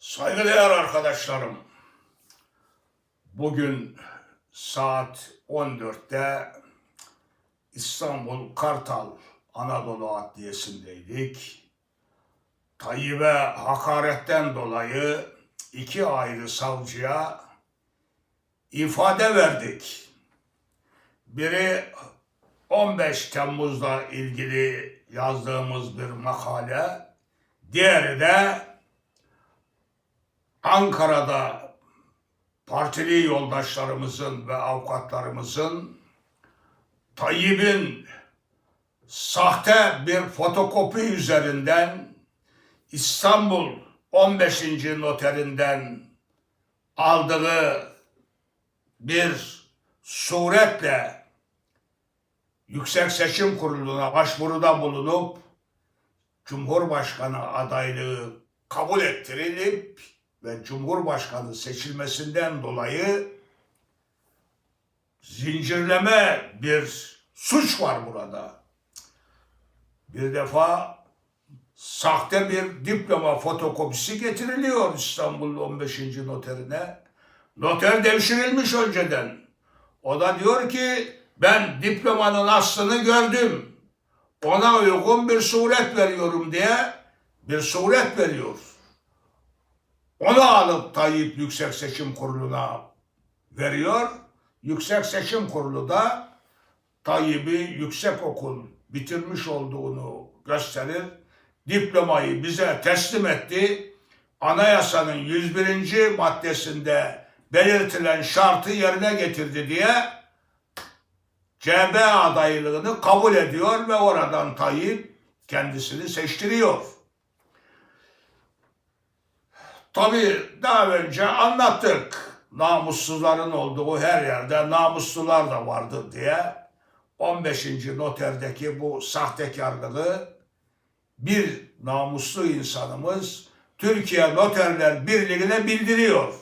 Saygıdeğer arkadaşlarım, bugün saat 14'te İstanbul Kartal Anadolu Adliyesi'ndeydik. Tayyip'e hakaretten dolayı iki ayrı savcıya ifade verdik. Biri 15 Temmuz'la ilgili yazdığımız bir makale, diğeri de Ankara'da partili yoldaşlarımızın ve avukatlarımızın Tayyip'in sahte bir fotokopi üzerinden İstanbul 15. noterinden aldığı bir suretle Yüksek Seçim Kurulu'na başvuruda bulunup Cumhurbaşkanı adaylığı kabul ettirilip ve Cumhurbaşkanı seçilmesinden dolayı zincirleme bir suç var burada. Bir defa sahte bir diploma fotokopisi getiriliyor İstanbul 15. noterine. Noter devşirilmiş önceden. O da diyor ki ben diplomanın aslını gördüm. Ona uygun bir suret veriyorum diye bir suret veriyor. Onu alıp Tayyip Yüksek Seçim Kurulu'na veriyor. Yüksek Seçim Kurulu da Tayyip'i yüksek okul bitirmiş olduğunu gösterir. Diplomayı bize teslim etti. Anayasanın 101. maddesinde belirtilen şartı yerine getirdi diye CB adaylığını kabul ediyor ve oradan Tayyip kendisini seçtiriyor. Tabii daha önce anlattık. Namussuzların olduğu her yerde namuslular da vardır diye 15. noterdeki bu sahtekarlığı bir namuslu insanımız Türkiye Noterler Birliği'ne bildiriyor.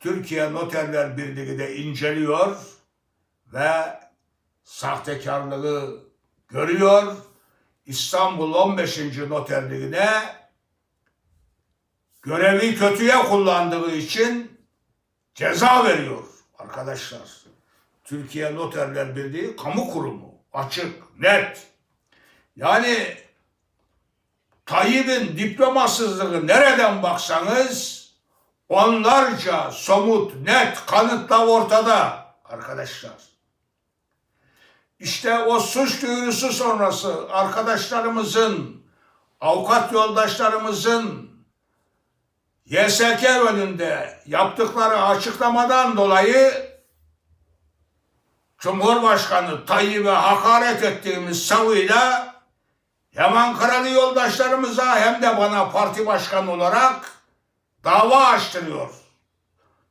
Türkiye Noterler Birliği de inceliyor ve sahtekarlığı görüyor. İstanbul 15. Noterliğine görevi kötüye kullandığı için ceza veriyor arkadaşlar. Türkiye Noterler Birliği kamu kurumu. Açık, net. Yani Tayyip'in diplomasızlığı nereden baksanız onlarca somut, net kanıtla ortada arkadaşlar. İşte o suç duyurusu sonrası arkadaşlarımızın, avukat yoldaşlarımızın YSK önünde yaptıkları açıklamadan dolayı Cumhurbaşkanı Tayyip'e hakaret ettiğimiz savıyla hem Ankaralı yoldaşlarımıza hem de bana parti başkanı olarak dava açtırıyor.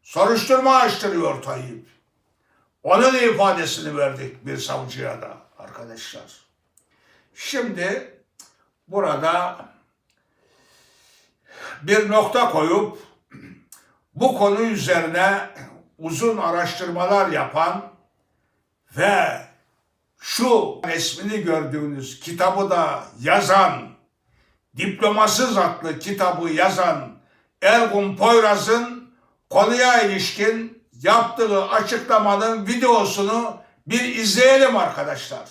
Soruşturma açtırıyor Tayyip. Onun ifadesini verdik bir savcıya da arkadaşlar. Şimdi burada bir nokta koyup bu konu üzerine uzun araştırmalar yapan ve şu resmini gördüğünüz kitabı da yazan, Diplomasız adlı kitabı yazan Ergun Poyraz'ın konuya ilişkin yaptığı açıklamanın videosunu bir izleyelim arkadaşlar.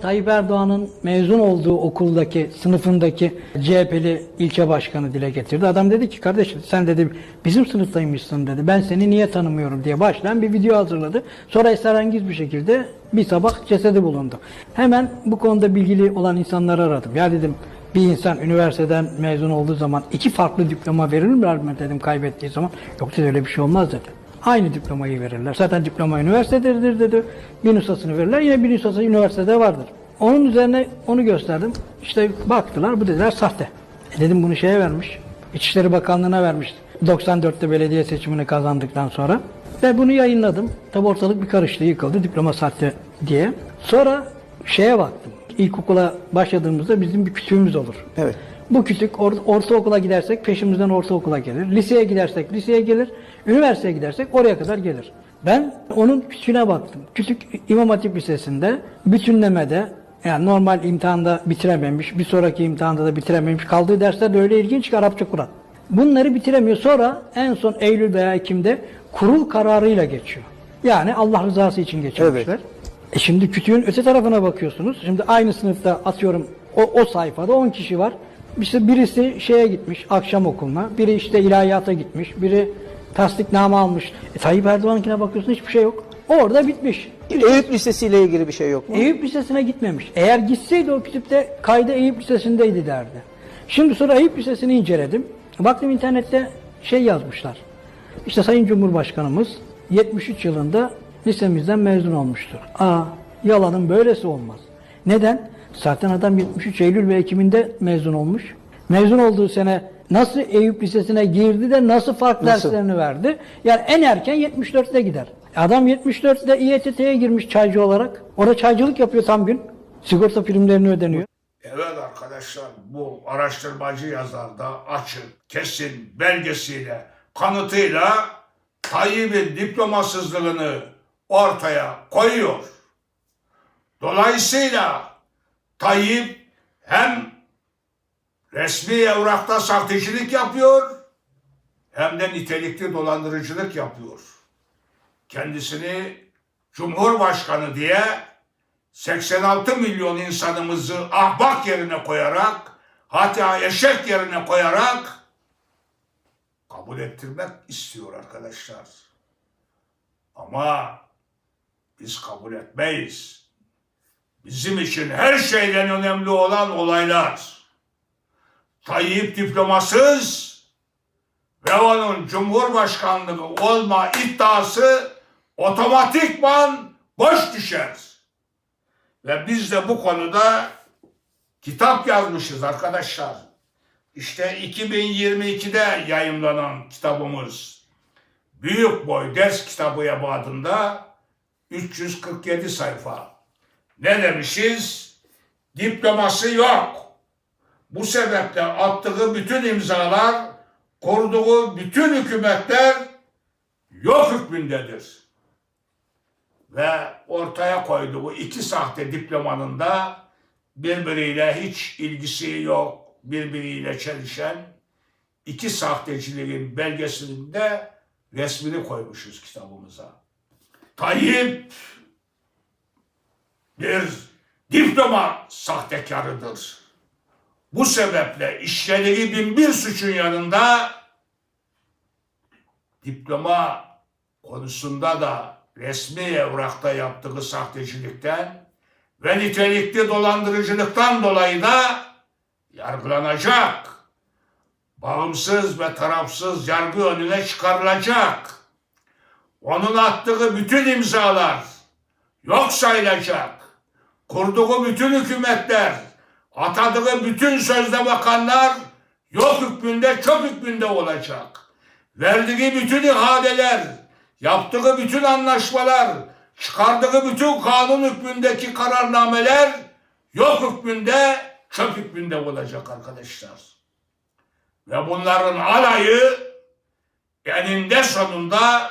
Tayyip Erdoğan'ın mezun olduğu okuldaki, sınıfındaki CHP'li ilçe başkanı dile getirdi. Adam dedi ki kardeşim sen dedi bizim sınıftaymışsın dedi. Ben seni niye tanımıyorum diye başlayan bir video hazırladı. Sonra esrarengiz bir şekilde bir sabah cesedi bulundu. Hemen bu konuda bilgili olan insanları aradım. Ya dedim bir insan üniversiteden mezun olduğu zaman iki farklı diploma verilir mi dedim kaybettiği zaman. Yok dedi öyle bir şey olmaz dedi. Aynı diplomayı verirler. Zaten diploma üniversitededir dedi. Bir nüshasını verirler. Yine bir nüshası üniversitede vardır. Onun üzerine onu gösterdim. İşte baktılar bu dediler sahte. E dedim bunu şeye vermiş. İçişleri Bakanlığı'na vermiş. 94'te belediye seçimini kazandıktan sonra. Ve bunu yayınladım. Tabi ortalık bir karıştı, yıkıldı. Diploma sahte diye. Sonra şeye baktım. İlkokula başladığımızda bizim bir kütüğümüz olur. Evet. Bu kütük or- ortaokula gidersek peşimizden ortaokula gelir. Liseye gidersek liseye gelir. Üniversiteye gidersek oraya kadar gelir. Ben onun kütüğüne baktım. Kütük İmam Hatip Lisesi'nde bütünlemede yani normal imtihanda bitirememiş, bir sonraki imtihanda da bitirememiş. Kaldığı dersler de öyle ilginç ki Arapça Kur'an. Bunları bitiremiyor. Sonra en son Eylül veya Ekim'de kurul kararıyla geçiyor. Yani Allah rızası için geçirmişler. E şimdi kütüğün öte tarafına bakıyorsunuz. Şimdi aynı sınıfta atıyorum o, o sayfada 10 kişi var. İşte birisi şeye gitmiş akşam okuluna, biri işte ilahiyata gitmiş, biri tasdikname almış. E, Tayyip Erdoğan'ınkine bakıyorsun hiçbir şey yok. Orada bitmiş. Eyüp listesiyle ilgili bir şey yok mu? Eyüp Lisesi'ne gitmemiş. Eğer gitseydi o kütüpte kaydı Eyüp Lisesi'ndeydi derdi. Şimdi sonra Eyüp Lisesi'ni inceledim. Baktım internette şey yazmışlar. İşte Sayın Cumhurbaşkanımız 73 yılında lisemizden mezun olmuştur. Aa yalanın böylesi olmaz. Neden? Zaten adam 73 Eylül ve Ekim'inde mezun olmuş. Mezun olduğu sene nasıl Eyüp Lisesi'ne girdi de nasıl farklı Nasıl? derslerini verdi? Yani en erken 74'te gider. Adam 74'te İETT'ye girmiş çaycı olarak. Orada çaycılık yapıyor tam gün. Sigorta primlerini ödeniyor. Evet arkadaşlar bu araştırmacı yazar da açık, kesin belgesiyle, kanıtıyla Tayyip'in diplomasızlığını ortaya koyuyor. Dolayısıyla Tayyip hem resmi evrakta sahtecilik yapıyor hem de nitelikli dolandırıcılık yapıyor. Kendisini Cumhurbaşkanı diye 86 milyon insanımızı ahbak yerine koyarak, hatta eşek yerine koyarak kabul ettirmek istiyor arkadaşlar. Ama biz kabul etmeyiz. Bizim için her şeyden önemli olan olaylar. Tayyip diplomasız ve onun cumhurbaşkanlığı olma iddiası otomatikman boş düşer. Ve biz de bu konuda kitap yazmışız arkadaşlar. İşte 2022'de yayımlanan kitabımız Büyük Boy Ders Kitabı ebadında 347 sayfa. Ne demişiz? Diploması yok. Bu sebeple attığı bütün imzalar, kurduğu bütün hükümetler yok hükmündedir ve ortaya koyduğu iki sahte diplomanın da birbiriyle hiç ilgisi yok, birbiriyle çelişen iki sahteciliğin belgesinin de resmini koymuşuz kitabımıza. Tayyip bir diploma sahtekarıdır. Bu sebeple işlediği bin bir suçun yanında diploma konusunda da resmi evrakta yaptığı sahtecilikten ve nitelikli dolandırıcılıktan dolayı da yargılanacak. Bağımsız ve tarafsız yargı önüne çıkarılacak. Onun attığı bütün imzalar yok sayılacak. Kurduğu bütün hükümetler, atadığı bütün sözde bakanlar yok hükmünde, çöp hükmünde olacak. Verdiği bütün ihaleler, yaptığı bütün anlaşmalar, çıkardığı bütün kanun hükmündeki kararnameler yok hükmünde, çöp hükmünde olacak arkadaşlar. Ve bunların alayı eninde sonunda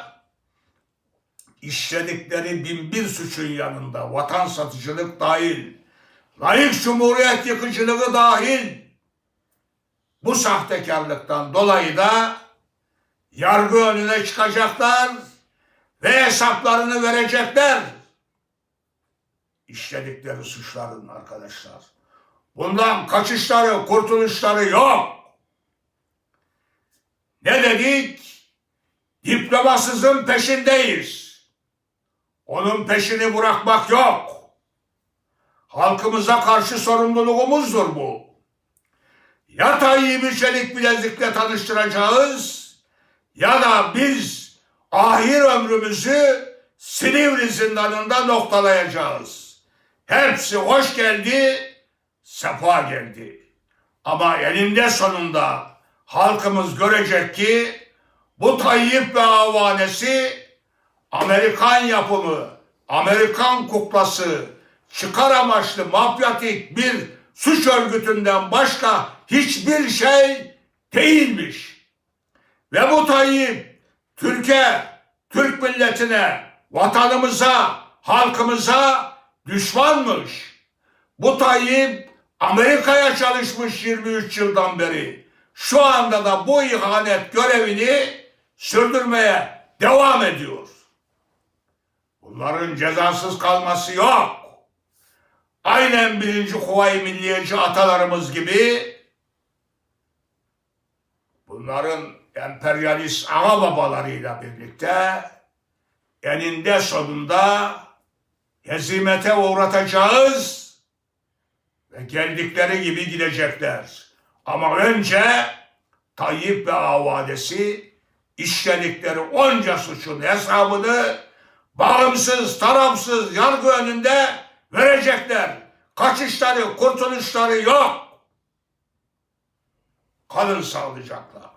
işledikleri bin bir suçun yanında vatan satıcılık dahil, layık cumhuriyet yıkıcılığı dahil bu sahtekarlıktan dolayı da yargı önüne çıkacaklar ve hesaplarını verecekler. İşledikleri suçların arkadaşlar. Bundan kaçışları, kurtuluşları yok. Ne dedik? Diplomasızın peşindeyiz. Onun peşini bırakmak yok. Halkımıza karşı sorumluluğumuzdur bu. Ya Tayyip'i çelik bilezikle tanıştıracağız ya da biz ahir ömrümüzü Silivri zindanında noktalayacağız. Hepsi hoş geldi, sefa geldi. Ama elinde sonunda halkımız görecek ki bu Tayyip ve avanesi Amerikan yapımı, Amerikan kuklası, çıkar amaçlı mafyatik bir suç örgütünden başka hiçbir şey değilmiş. Ve bu Tayyip Türkiye, Türk milletine, vatanımıza, halkımıza düşmanmış. Bu Tayyip Amerika'ya çalışmış 23 yıldan beri. şu anda da bu ihanet görevini sürdürmeye devam ediyor. Bunların cezasız kalması yok. Aynen birinci Kuvayi Milliyeci atalarımız gibi bunların emperyalist ana babalarıyla birlikte eninde sonunda hezimete uğratacağız ve geldikleri gibi gidecekler. Ama önce Tayyip ve avadesi işledikleri onca suçun hesabını bağımsız, tarafsız yargı önünde verecekler. Kaçışları, kurtuluşları yok. Kalın sağlıcakla.